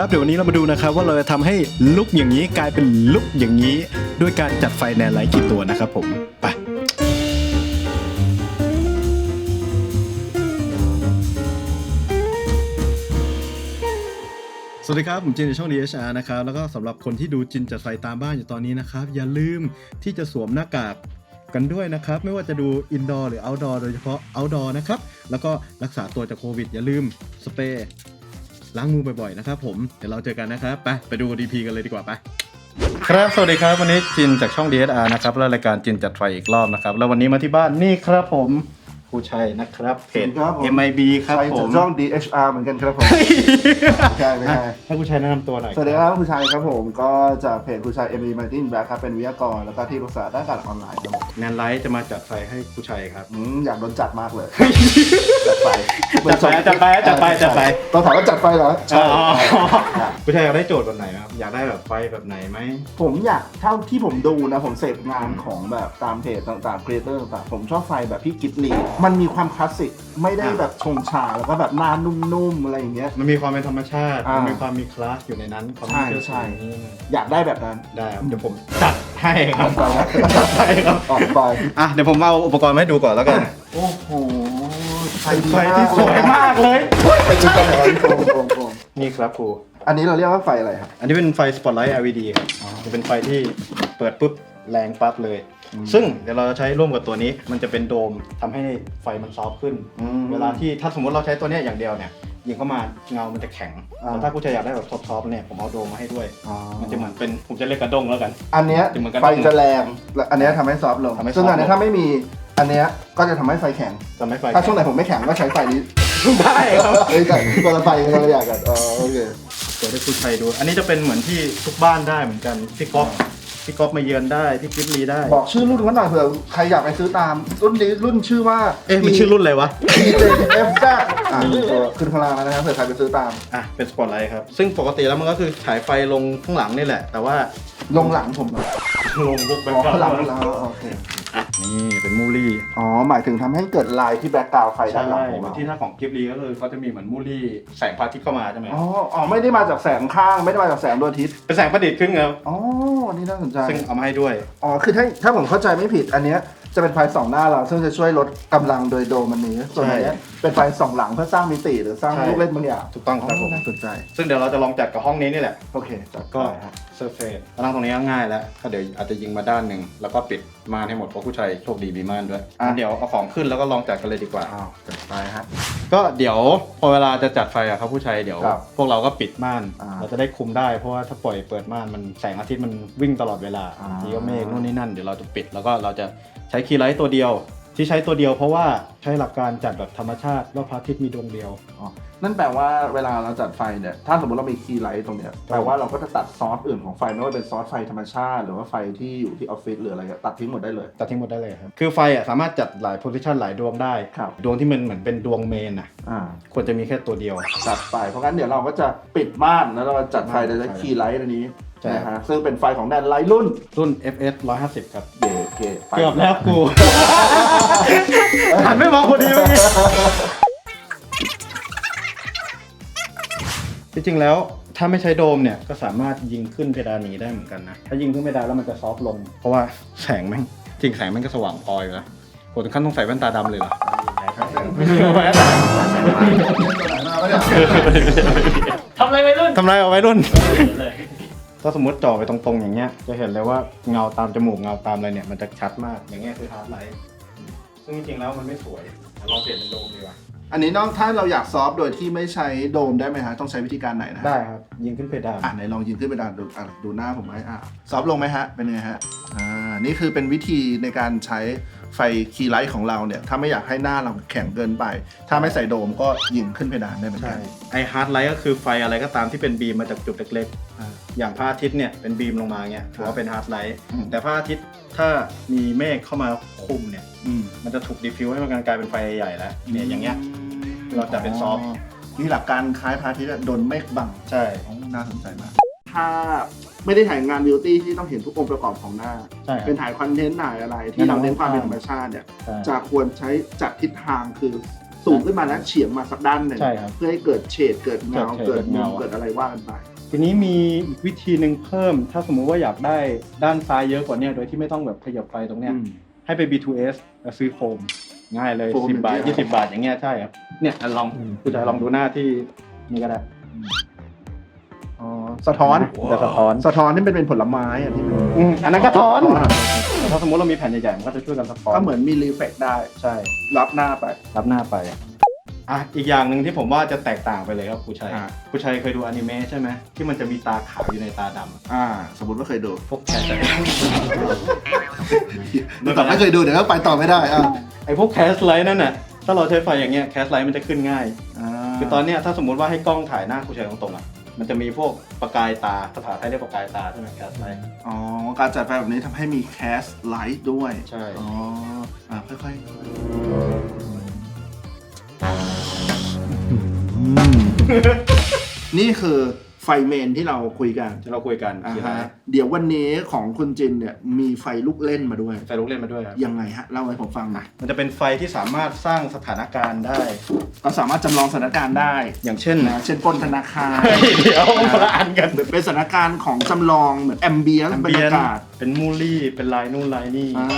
ครับเดี๋ยววันนี้เรามาดูนะครับว่าเราจะทำให้ลุกอย่างนี้กลายเป็นลุกอย่างนี้ ด้วยการจัดไฟแนนไลท์กี่ตัวนะครับผมไปสวัสดีครับ ผมจินจากช่อง DHR นะครับ แล้วก็สำหรับคนที่ดูจินจัดไฟตามบ้านอยู่ตอนนี้นะครับ อย่าลืมที่จะสวมหน้ากากกันด้วยนะครับ ไม่ว่าจะดูอินดอร์หรือเอาท์ดอร์โดยเฉพาะเอาท์ดอร์นะครับ แล้วก็รักษาตัวจากโควิด อย่าลืมสเปรย์ ล้างมือบ่อยๆนะครับผมเดี๋ยวเราเจอกันนะครับไปไปดู DP กันเลยดีกว่าไปครับ สวัสดีครับ วันนี้จินจากช่อง DSR นะครับ และรายการจินจัดไฟอีกรอบนะครับ แล้ววันนี้มาที่บ้านนี่ครับผม ครูชัยนะครับเพจ ครับผม MIB ครับใช่ผจากมช่อง DHR เหมือนกันครับผมใช่ไม่ใช่ ให้ครูชัยแนะนำตัวหน่อยสวัสดีครับคุณชายครับผมก็จากเพจคุณชาย ME Martin Black ครับเป็นวิทยากรแล้วก็ที่ปรึกษาด้านการออนไลน์ครับผมแนนไลท์จะมาจัดไฟให้ครูชัยครับ อืมอยากโดนจัดมากเลยจัดไฟจัดไฟจัดไฟจัดไฟจัดไฟต้องถามว่าจัดไฟเหรอใช่อ๋อใช่ครูชัยอยากได้โจทย์แบบไหนครับ อยากได้แบบไฟแบบไหนไหม ผมอยากเท่าที่ผมดูนะ ผมเสพงานของแบบตามเพจต่างๆครีเอเตอร์ต่างๆผมชอบไฟแบบพี่กิตลีมันมีความคลาสสิกไม่ได้แบบชงชาแล้วก็แบบหน้านุ่มๆอะไรอย่างเงี้ย มันมีความเป็นธรรมชาติ อ่ามั มันมีความมีคลาสอยู่ในนั้นความใช่น่าเชื่อใช่ถือนี่อยากได้แบบนั้นได้ครับเดี๋ยวผมจัดให้ครับไปนะจัดให้ครับออกไปอะเดี๋ยวผมเอาอุปกรณ์มาให้ดูก่อนแล้วกัน โอ้โหไฟดีไฟที่สวยมากเลยไปจุดกันเลยโกงโกงโกงนี่ครับครู อันนี้เราเรียกว่าไฟอะไรครับ อันนี้เป็นไฟสปอตไลท์ LED ครับจะเป็นไฟที่เปิดปุ๊บแรงปั๊บเลย ซึ่งเดี๋ยวเราจะใช้ร่วมกับตัวนี้ มันจะเป็นโดมทำให้ไฟมันซอฟต์ขึ้น อืม เวลาที่ถ้าสมมติเราใช้ตัวเนี้ยอย่างเดียวเนี่ยยิงเข้ามาเงามันจะแข็งอ่า แต่ถ้ากูจะอยากได้แบบซอฟต์ๆเนี่ยผมเอาโดมมาให้ด้วย อ๋อมันจะเหมือนเป็นผมจะเรียกกระด้งแล้วกัน อันเนี้ยจะเหมือนกันไฟจะแรงและอันเนี้ยทำให้ซอฟต์ลงทำให้ซึ่งซอฟต์อันเนี้ยลงถ้าไม่มีอันเนี้ยก็จะทำให้ไฟแข็ง จะไม่ไฟถ้าช่วงไหนผมไม่แข็งก็ใช้ไฟนี้ได้ครับเอ้ยกันคนละไฟคนละอย่างกันอ๋อโอเค เดี๋ยวให้คุณชัยดู อันนี้จะเป็นเหมือนที่ทุกบ้านได้เหมือนกันพี่ก๊อฟ พี่ก๊อฟมาเยือนได้ พี่กิฟลีได้ บอกชื่อรุ่นเขาหน่อยเผื่อใครอยากไปซื้อตาม รุ่นนี้รุ่นชื่อว่า เอ๊ะมันชื่อรุ่นอะไรวะ TJF แอะขึ้นข้างล่างแล้วนะครับเผื่อใครไปซื้อตาม อะ เป็นสปอตไลท์ครับ ซึ่งปกติแล้วมันก็คือฉายไฟลงข้างหลังนี่แหละ แต่ว่าลงหลังผมเหรอลงบุกแบ็อ๋คอกราวข้างหลังด์หลังโอเค นี่เป็นมูลี่อ๋อ หมายถึงทำให้เกิดลายที่แบ็กกราวด์ไฟด้าใช่นหลังของเหมือนเราที่ถ้าของกิฟลีก็คือเขาจะมีเหมือนมูลี่แสงพระอาทิตย์เข้ามาใช่ไหมอ๋ออ๋อไม่ได้มาจากแสงข้างไม่ได้มาจากแสงดวงอาทิตย์เป็นแสงประดิษฐ์ขึ้นครับอ๋ออันนี้น่าสนใจซึ่งเอามาให้ด้วย อ๋อคือถ้าถ้าผมเข้าใจไม่ผิดอันเนี้ยจะเป็นไฟสองหน้าเราซึ่งจะช่วยลดกำลังโดยโดมอันนี้ส่วนอันเนี้ยเป็นไฟสองหลังเพื่อสร้างมิติหรือสร้างใช่ ลูกเล่นบางอย่างถูกต้องครับผม น่าสนใจซึ่งเดี๋ยวเราจะลองจัดกับห้องนี้นี่แหละ โอเคจัดก็ไปฮะ เซอร์เฟสตั้งตรงนี้ก็ง่ายแล้วก็เดี๋ยวอาจจะยิงมาด้านหนึ่งแล้วก็ปิดม่านให้หมดเพราะผู้ชายโชคดีมีม่านด้วยงั้นเดี๋ยวเอาของขึ้นแล้วก็ลองจัดกันเลยดีกว่า อ้าวจัดไปฮะ ก็เดี๋ยวพอเวลาจะจัดไฟอะครับผู้ชายเดี๋ยว ครับพวกเราก็ปิดม่าน อ่าเราจะได้คุมได้เพราะว่าถ้าปล่อยเปิดม่านมันแสงอาทิตย์มันวิ่งตลอดเวลาอ่าทีก็เมฆนู่นนี่นั่นเดี๋ยวเราจะปิดแล้วก็เราจะใช้คีย์ไลท์ตัวเดียว ที่ใช้ตัวเดียวเพราะว่าใช้หลักการจัดแบบธรรมชาติว่าพระอาทิตย์มีดวงเดียว อ๋อ นั่นแปลว่าเวลาเราจัดไฟเนี่ย ถ้าสมมติเรามีคีย์ไลท์ตรงเนี้ยแปลว่าเราก็จะตัดซอสอื่นของไฟไม่ว่าเป็นซอสไฟธรรมชาติ หรือว่าไฟที่อยู่ที่ออฟฟิศหรืออะไรเงี้ยตัดทิ้งหมดได้เลย ตัดทิ้งหมดได้เลยครับ คือไฟอะสามารถจัดหลายโพซิชันหลายดวงได้ ครับ ดวงที่มันเหมือนเป็นดวงเมนอะอ่าควรจะมีแค่ตัวเดียว จัดไปเพราะงั้นเดี๋ยวเราก็จะปิดม่านแล้วเราจัดไฟโดยใช้ใช่คีย์ไลท์อันนี้ใช่ นะฮะซึ่งเป็นไฟของแดนไลท์รุ่นรุ่น FS 150 ครับเก๋เก๋ไป เกือบแล้วกู หันไม่มองพอดีเมื่อกี้ จริงแล้วถ้าไม่ใช้โดมเนี่ยก็สามารถยิงขึ้นเพดานนี้ได้เหมือนกันนะ ถ้ายิงขึ้นเพดานแล้วมันจะซอฟต์ลง เพราะว่าแสงแม่งจริงแสงแม่งก็สว่างพออยู่แล้วโหถึงขั้นต้องใส่แว่นตาดำเลยเหรอแว่นทำอะไรไปรุ่นทำไรเอาไว้รุ่นเลยถ้าสมมติจ่อไปตรงๆอย่างเงี้ย จะเห็นเลยว่าเงาตามจมูกเงาตามอะไรเนี่ยมันจะชัดมากอย่างเงี้ยคือฮาร์ดไลท์ซึ่งจริงๆแล้วมันไม่สวยลองเปลี่ยนเป็นโดมดีกว่า อันนี้น้องถ้าเราอยากซอฟต์โดยที่ไม่ใช้โดมได้ไหมฮะ ต้องใช้วิธีการไหนนะฮะได้ครับ ยิงขึ้นเพดานอะไหนลองยืนขึ้นไปดานดูอะดูหน้าผมไหมอะซอฟต์ลงไหมฮะ เป็นไงฮะ อ่า นี่คือเป็นวิธีในการใช้ไฟคีย์ไลท์ของเราเนี่ย ถ้าไม่อยากให้หน้าเราแข็งเกินไป ถ้าไม่ใส่โดมก็ยิงขึ้นเพดานได้เหมือนใช่กันไอฮาร์ดไลท์ก็คือไฟอะไรก็ตามที่เป็นบีมมาจากจุดเล็กๆอย่างพระอาทิตย์เนี่ยเป็นบีมลงมาเงี้ยถือว่าเป็นฮาร์ดไลท์อืม แต่พระอาทิตย์ถ้ามีเมฆเข้ามาคุมเนี่ย อืมมันจะถูกดิฟฟิวให้มันกลายเป็นไฟใหญ่ๆแล้วเนี่ยอย่างเงี้ย เราจัดเป็นซอฟต์นี่หลักการคล้ายพระอาทิตย์อะโดนเมฆบังใช่น่าสนใจมาก ถ้าไม่ได้ถ่ายงานบิวตี้ที่ต้องเห็นทุกองค์ประกอบของหน้า ใช่ครับเป็นถ่ายคอนเทนต์ถ่ายอะไรที่เราเน้นความเป็นธรรมชาติเนี่ย ใช่ จะควรใช้จัดทิศทางคือสูงขึ้นมาแล้วเฉียงมาสักด้านหนึ่งใช่ครับเพื่อให้เกิดเฉดเกิดเงาเกิเกิดดเฉดมุมเกิดเงา เกิดอะไรว่ากันไป ทีนี้มีอีกวิธีหนึ่งเพิ่ม ถ้าสมมุติว่าอยากได้ด้านซ้ายเยอะกว่าเนี้โดยที่ไม่ต้องแบบขยับไฟตรงเนี้ยอืมให้ไป B2S แล้วซื้อโฟม ง่ายเลยโฟม10บาทอย่างเงี้ย20บาทอย่างเงี้ยใช่ครับเนี่ยอะลองอืม คุณจะลองดูหน้าที่นี่ก็ได้อ๋อสะท้อนจะสะท้อนสะท้อนนี่เป็นเป็นผลไม้อะที่มันอืมอันนั้นก็ท้อนแต่ถ้าสมมติเรามีแผ่นใหญ่ๆมันก็จะช่วยกันสะท้อนก็เหมือนมีรีเฟกได้ใช่รับหน้าไปรับหน้าไป อะอีกอย่างหนึ่งที่ผมว่าจะแตกต่างไปเลยครับครูชัยอ่าครูชัยเคยดูอนิเมะใช่ไหมที่มันจะมีตาขาวอยู่ในตาดำอะอ่า สมมติว่าเคยดูพวกแคสเดี๋ยวก่อนไม่เคยดูเดี๋ยวก็ไปต่อไม่ได้อะไอพวกแคสไลท์นั่นน่ะถ้าเราใช้ไฟอย่างเงี้ยแคสไลท์มันจะขึ้นง่ายคือตอนเนี้ยถ้าสมมติว่าให้กล้องถ่ายหน้าครูชัยตรงๆอะมันจะมีพวกประกายตาภาษาไทยเรียกประกายตาใช่ไหมแคสไลท์อ๋อการจัดไฟแบบนี้ทำให้มีแคสไลท์ด้วยใช่ อ๋ออ่าค่อยๆ นี่คือไฟเมนที่เราคุยกันที่เราคุยกันอ่าคืออะไรฮะเดี๋ยววันนี้ของคุณจินเนี่ยมีไฟลูกเล่นมาด้วยไฟลุกเล่นมาด้วยครับยังไงฮะ เล่าให้ผมฟังหน่อยมันจะเป็นไฟที่สามารถสร้างสถานการณ์ได้ เราสามารถจำลองสถานการณ์ได้อย่างเช่นนะเช่นปล้นธนาคาร เฮ้ยเดี๋ยวคนละอันกันเป็นสถานการณ์ของจำลองเหมือนแอมเบียนบรรยากาศเป็นมูลลี่เป็นลายนู่นลายนี่ อ่า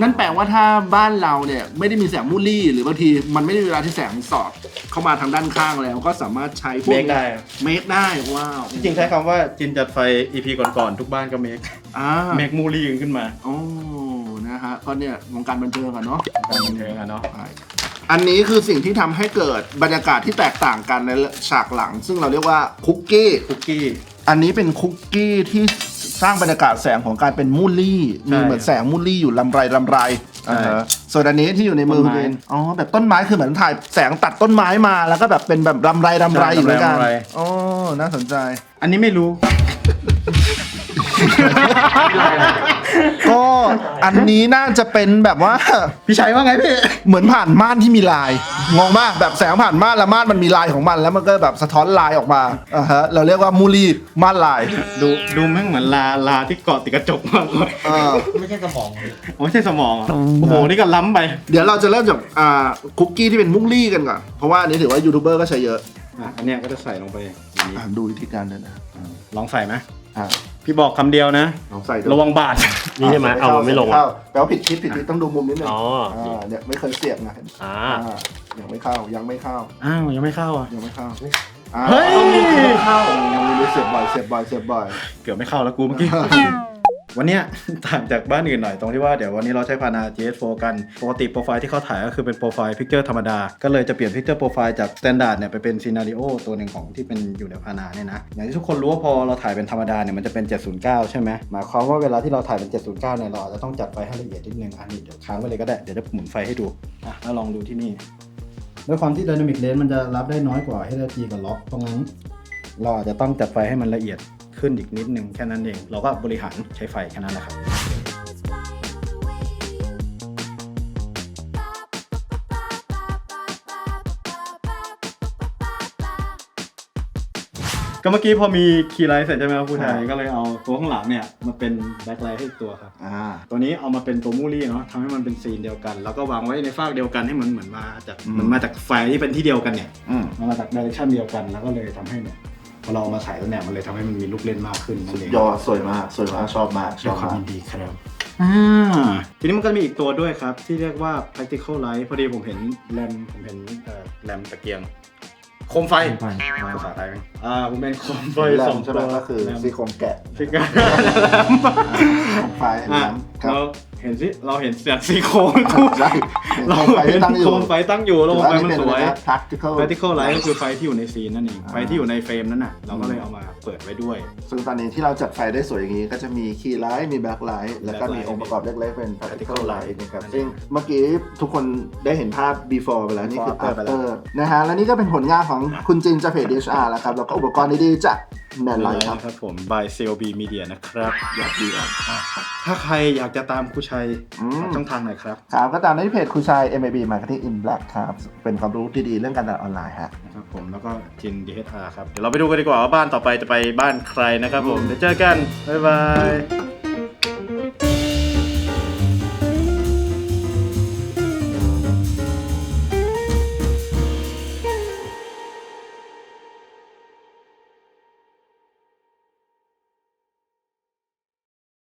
นั่นแปลว่าถ้าบ้านเราเนี่ยไม่ได้มีแสงมูลลี่ หรือบางทีมันไม่ได้เวลาที่แสงสอดเข้ามาทางด้านข้างแล้ว ก็สามารถใช้พวกเมคได้เมคได้ว้าวจริงๆใช้คำว่าจินจัดไฟ EP ก่อนๆทุกบ้านก็เมคอ่าเมคมูลลี่ขึ้นมาโอ้นะฮะก็เนี่ยวงการบันเทิงอะเนาะการบันเทิงอะเนาะใช่อันนี้คือสิ่งที่ทำให้เกิดบรรยากาศที่แตกต่างกันในฉากหลัง ซึ่งเราเรียกว่าคุกกี้ คุกกี้ อันนี้เป็นคุกกี้ที่ สร้างบรรยากาศแสงของการเป็นมูลลี่ใช่มีเหมือนแสงมูลลี่อยู่ลำไรลำไรใช่อ่าฮะส่วนอันนี้ที่อยู่ในมือต้นไม้คุณอ๋อแบบต้นไม้คือเหมือนถ่ายแสงตัดต้นไม้มาแล้วก็แบบเป็นแบบลำไรลำไรใช่อยู่ด้วยกันลำไรลำไร อ๋อน่าสนใจ อันนี้ไม่รู้ ก็อันนี้น่าจะเป็นแบบว่า พี่ชัยว่าไงพี่ เหมือนผ่านม่านที่มีลาย งงมากแบบแสงผ่านม่านแล้วม่านมันมีลายของมัน แล้วมันก็แบบสะท้อนลายออกมาอ่าฮะเราเรียกว่ามูลลี่ม่านลายดูดูแม่งเหมือนลาลาที่เกาะติดกระจกมากเลยอ่าไม่ใช่สมองเลยโอ้ไม่ใช่สมองอะโอ้โหนี่ก็ล้ำไปเดี๋ยวเราจะเริ่มจากอ่าคุกกี้ที่เป็นมุกลี่กันก่อนเพราะว่าอันนี้ถือว่ายูทูบเบอร์ก็ใช้เยอะอะอันเนี้ยก็จะใส่ลงไปอย่างนี้อ่าดูวิธีการเดินนะลองใส่ไหมอ่า พี่บอกคำเดียวนะ ลองใส่ดูระวังบาด นี่ใช่ไหมเอามันไม่ลงเข้าอะแปลว่าผิดทิศผิดทิศต้องดูมุมนิดนึงอ๋ออ่าเนี่ยไม่เคยเสียบไงอ่า อ่ายังไม่เข้ายังไม่เข้าอ้าวยังไม่เข้าอะ ยังไม่เข้าอ่าเฮ้ยเข้ายังมีเสียบบ่อยเสียบบ่อยเสียบบ่อย เกือบไม่เข้าแล้วกูเมื่อกี้ วันเนี้ย ต่างจากบ้านอื่นหน่อยตรงที่ว่าเดี๋ยววันนี้เราใช้พานา GS4 กันปกติโปรไฟล์ที่เขาถ่ายก็คือเป็นโปรไฟล์พิกเจอร์ธรรมดา ก็เลยจะเปลี่ยนพิกเจอร์โปรไฟล์จากสแตนดาร์ดเนี่ยไปเป็นซีนารีโอตัวหนึ่งของที่เป็นอยู่ในพานาเนี่ยนะอย่างที่ทุกคนรู้ว่าพอเราถ่ายเป็นธรรมดาเนี่ยมันจะเป็น 709 ใช่ไหมหมายความว่าเวลาที่เราถ่ายเป็น 709เนี่ยเราอาจจะต้องจัดไฟให้ละเอียดนิดนึงอันนี้เดี๋ยวค้างไว้เลยก็ได้เดี๋ยวจะหมุนไฟให้ดูอะแล้วลองดูที่นี่ด้วยความที่ Dynamic Range มันจะรับได้น้อยกว่า HRG กับล็อกเพราะงั้น เราอาจจะต้องจัดไฟให้มันละเอียด ขึ้นอีกนิดนึงแค่นั้นเอง เราก็บริหารใช้ไฟแค่นั้นแหละครับก็เมื่อกี้พอมีคีย์ไลท์เสร็จใช่ไหมครับผู้ชายก็เลยเอาตัวข้างหลังเนี่ยมาเป็นแบ็คไลท์ให้อีกตัวครับอ่าตัวนี้เอามาเป็นตัวมูลี่เนาะทำให้มันเป็นซีนเดียวกัน แล้วก็วางไว้ในฟากเดียวกันให้มันเหมือนมาจากอืมเหมือนมาจากไฟที่เป็นที่เดียวกันเนี่ยอืมมันมาจากดิเรกชันเดียวกันแล้วก็เลยทำให้เนี่ย พอเราเอามาใส่แล้วเนี่ยมันเลยทำให้มันมีลูกเล่นมากขึ้นนั่นเองยอดสวยมาก สวยมาก ชอบมากชด้วอยบความมาก ยินดีครับอ่าทีนี้มันก็มีอีกตัวด้วยครับ ที่เรียกว่า practical light พอดีผมเห็นแรมผมเห็นเอ่อแรมตะเกียงโคมไฟโคมไฟภาษาไทยไหม อ่าผมเป็นโคมไฟแรสอมงใช่ตัไหมวก็คือแรมซี่โครงแกะฟิกเกอร์ไฟอะน้ำครับ เราเห็นสิเราเห็นเสียงสีโครงคู่ใช่เราโคมไฟเห็ที่นตั้งอยู่โคมไฟตั้งอยู่แล้วโคมไฟมันสวยถือาอันนี้เป็นอะไรนะ practical practical light ก็คือไฟที่อยู่ในซีนนั่นเอง อ่า ไฟที่อยู่ในเฟรมนั้นน่ะ เราก็เลยเอามาเปิดไว้ด้วย ซึ่งตอนนี้ที่เราจัดไฟได้สวยอย่างนี้ ก็จะมีคีย์ไลท์มีแบ็คไลท์แล้วก็มี backlight องค์ประกอบเล็กๆเป็น practical practical light light นะครับนั่นเองซึ่งเมื่อกี้ทุกคนได้เห็นภาพ before ไปแล้ว นี่คือ before after ไปแล้ว after นะฮะ และนี่ก็เป็นผลงานของคุณจินจากเพจ DHR แล้วครับ แล้วก็อุปกรณ์ดีๆจากแมนไลท์ครับ ครับผม by CLB Media นะครับอยากดีอะถ้าใครอยากจะตามครูชัยอืม ช่องทางไหนครับครับก็ตามได้ที่เพจครูชาย MAB Marketing in Black ครับ เป็นความรู้ที่ดีเรื่องการตลาดออนไลน์ฮะ นะครับผมแล้วก็จิน DHR ครับ เดี๋ยวเราไปดูกันดีกว่าว่าบ้านต่อไปจะไปบ้านใครนะครับผม เดี๋ยวเจอกัน บ๊ายบาย